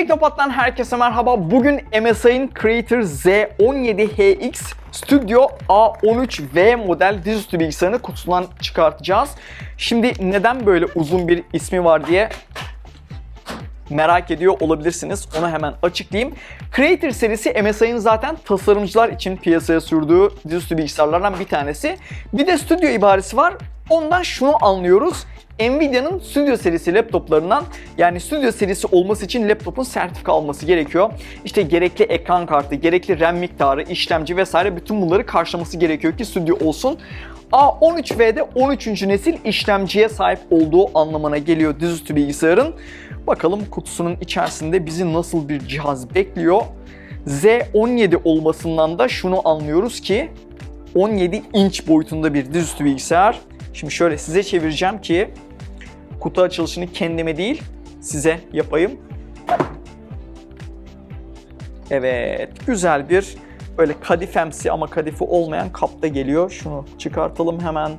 Teknopat'tan herkese merhaba. Bugün MSI'ın Creator Z17HX Studio A13V model dizüstü bilgisayarını kutusundan çıkartacağız. Şimdi neden böyle uzun bir ismi var diye merak ediyor olabilirsiniz. Onu hemen açıklayayım. Creator serisi MSI'ın zaten tasarımcılar için piyasaya sürdüğü dizüstü bilgisayarlardan bir tanesi. Bir de Studio ibaresi var. Ondan şunu anlıyoruz. Nvidia'nın Studio serisi laptoplarından yani Studio serisi olması için laptopun sertifika alması gerekiyor. İşte gerekli ekran kartı, gerekli RAM miktarı, işlemci vesaire bütün bunları karşılaması gerekiyor ki Studio olsun. A13V'de 13. nesil işlemciye sahip olduğu anlamına geliyor dizüstü bilgisayarın. Bakalım kutusunun içerisinde bizi nasıl bir cihaz bekliyor. Z17 olmasından da şunu anlıyoruz ki 17 inç boyutunda bir dizüstü bilgisayar. Şimdi şöyle size çevireceğim ki kutu açılışını kendime değil size yapayım. Evet, güzel bir böyle kadifemsi ama kadife olmayan kapta geliyor. Şunu çıkartalım hemen.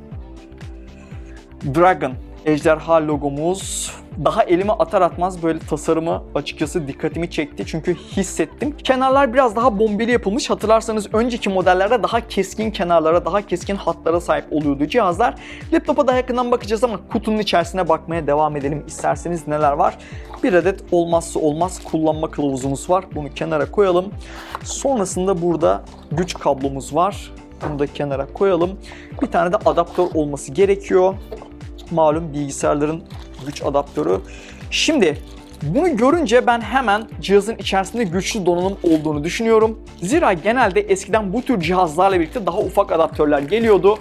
Dragon ejderha logomuz. Daha elime atar atmaz böyle tasarımı açıkçası dikkatimi çekti çünkü hissettim. Kenarlar biraz daha bombeli yapılmış. Hatırlarsanız önceki modellerde daha keskin kenarlara, daha keskin hatlara sahip oluyordu cihazlar. Laptopa daha yakından bakacağız ama kutunun içerisine bakmaya devam edelim isterseniz neler var. Bir adet olmazsa olmaz kullanma kılavuzumuz var. Bunu kenara koyalım. Sonrasında burada güç kablomuz var. Bunu da kenara koyalım. Bir tane de adaptör olması gerekiyor malum bilgisayarların güç adaptörü. Şimdi bunu görünce ben hemen cihazın içerisinde güçlü donanım olduğunu düşünüyorum. Zira genelde eskiden bu tür cihazlarla birlikte daha ufak adaptörler geliyordu.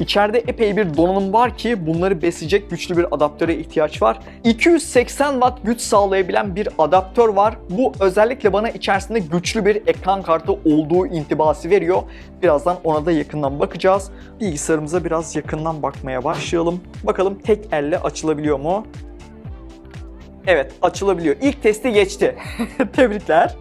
İçeride epey bir donanım var ki bunları besleyecek güçlü bir adaptöre ihtiyaç var. 280 watt güç sağlayabilen bir adaptör var. Bu özellikle bana içerisinde güçlü bir ekran kartı olduğu intibası veriyor. Birazdan ona da yakından bakacağız. Bilgisayarımıza biraz yakından bakmaya başlayalım. Bakalım tek elle açılabiliyor mu? Evet açılabiliyor. İlk testi geçti. Tebrikler.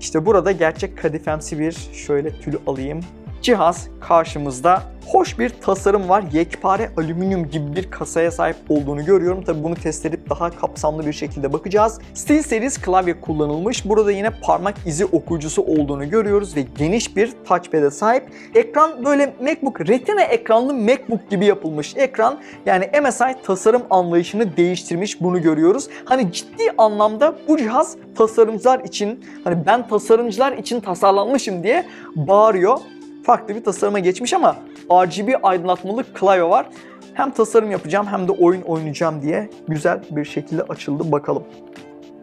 İşte burada gerçek kadifemsi bir şöyle tülü alayım. Cihaz karşımızda hoş bir tasarım var. Yekpare alüminyum gibi bir kasaya sahip olduğunu görüyorum. Tabi bunu test edip daha kapsamlı bir şekilde bakacağız. SteelSeries klavye kullanılmış. Burada yine parmak izi okuyucusu olduğunu görüyoruz ve geniş bir touchpad'e sahip. Ekran böyle MacBook, retina ekranlı MacBook gibi yapılmış ekran. Yani MSI tasarım anlayışını değiştirmiş bunu görüyoruz. Hani ciddi anlamda bu cihaz tasarımcılar için, hani ben tasarımcılar için tasarlanmışım diye bağırıyor farklı bir tasarıma geçmiş ama RGB aydınlatmalı klavye var. Hem tasarım yapacağım hem de oyun oynayacağım diye güzel bir şekilde açıldı bakalım.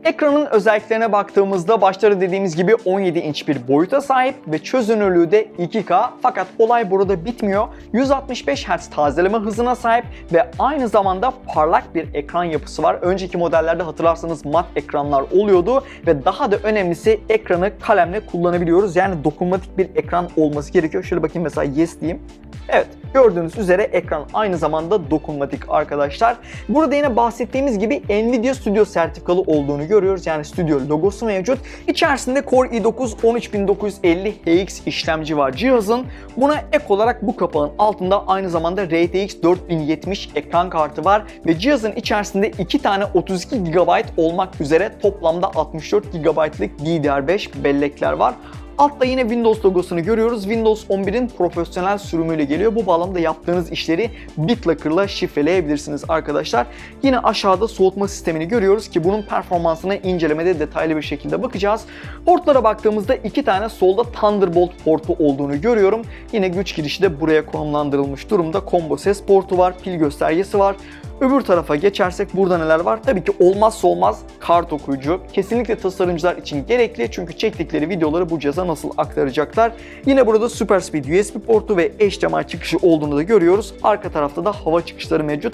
Ekranın özelliklerine baktığımızda başları dediğimiz gibi 17 inç bir boyuta sahip ve çözünürlüğü de 2K fakat olay burada bitmiyor. 165 Hz tazeleme hızına sahip ve aynı zamanda parlak bir ekran yapısı var. Önceki modellerde hatırlarsanız mat ekranlar oluyordu ve daha da önemlisi ekranı kalemle kullanabiliyoruz. Yani dokunmatik bir ekran olması gerekiyor. Şöyle bakayım mesela yes diyeyim. Evet gördüğünüz üzere ekran aynı zamanda dokunmatik arkadaşlar. Burada yine bahsettiğimiz gibi Nvidia Studio sertifikalı olduğunu görüyoruz. Yani Studio logosu mevcut. İçerisinde Core i9 13950 HX işlemci var cihazın. Buna ek olarak bu kapağın altında aynı zamanda RTX 4070 ekran kartı var ve cihazın içerisinde 2 tane 32 GB olmak üzere toplamda 64 GB'lık DDR5 bellekler var. Altta yine Windows logosunu görüyoruz. Windows 11'in profesyonel sürümüyle geliyor. Bu bağlamda yaptığınız işleri BitLocker'la şifreleyebilirsiniz arkadaşlar. Yine aşağıda soğutma sistemini görüyoruz ki bunun performansına incelemede detaylı bir şekilde bakacağız. Portlara baktığımızda iki tane solda Thunderbolt portu olduğunu görüyorum. Yine güç girişi de buraya konumlandırılmış durumda. Combo ses portu var, pil göstergesi var. Öbür tarafa geçersek burada neler var? Tabii ki olmazsa olmaz kart okuyucu. Kesinlikle tasarımcılar için gerekli çünkü çektikleri videoları bu cihaza nasıl aktaracaklar. Yine burada Super Speed USB portu ve HDMI çıkışı olduğunu da görüyoruz. Arka tarafta da hava çıkışları mevcut.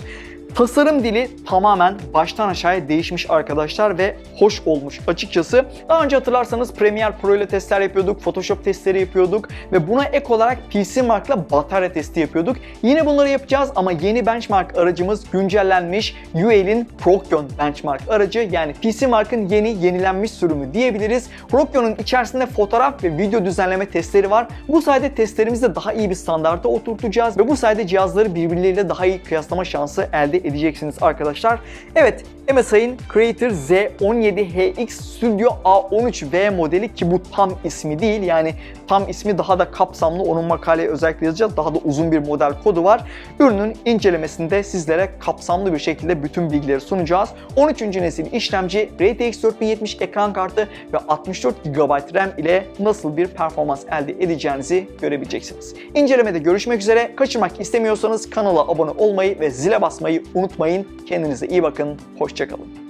Tasarım dili tamamen baştan aşağıya değişmiş arkadaşlar ve hoş olmuş açıkçası. Daha önce hatırlarsanız Premiere Pro ile testler yapıyorduk, Photoshop testleri yapıyorduk ve buna ek olarak PC Mark'la batarya testi yapıyorduk. Yine bunları yapacağız ama yeni benchmark aracımız güncellenmiş UL'in Procyon benchmark aracı yani PC Mark'ın yeni yenilenmiş sürümü diyebiliriz. Procyon'un içerisinde fotoğraf ve video düzenleme testleri var. Bu sayede testlerimizde daha iyi bir standarta oturtacağız ve bu sayede cihazları birbirleriyle daha iyi kıyaslama şansı elde edeceksiniz arkadaşlar. Evet MSI'ın Creator Z17HX Studio A13V modeli ki bu tam ismi değil yani tam ismi daha da kapsamlı onun makaleye özellikle yazacağız. Daha da uzun bir model kodu var. Ürünün incelemesinde sizlere kapsamlı bir şekilde bütün bilgileri sunacağız. 13. nesil işlemci, RTX 4070 ekran kartı ve 64 GB RAM ile nasıl bir performans elde edeceğinizi görebileceksiniz. İncelemede görüşmek üzere. Kaçırmak istemiyorsanız kanala abone olmayı ve zile basmayı unutmayın. Kendinize iyi bakın. Hoşçakalın.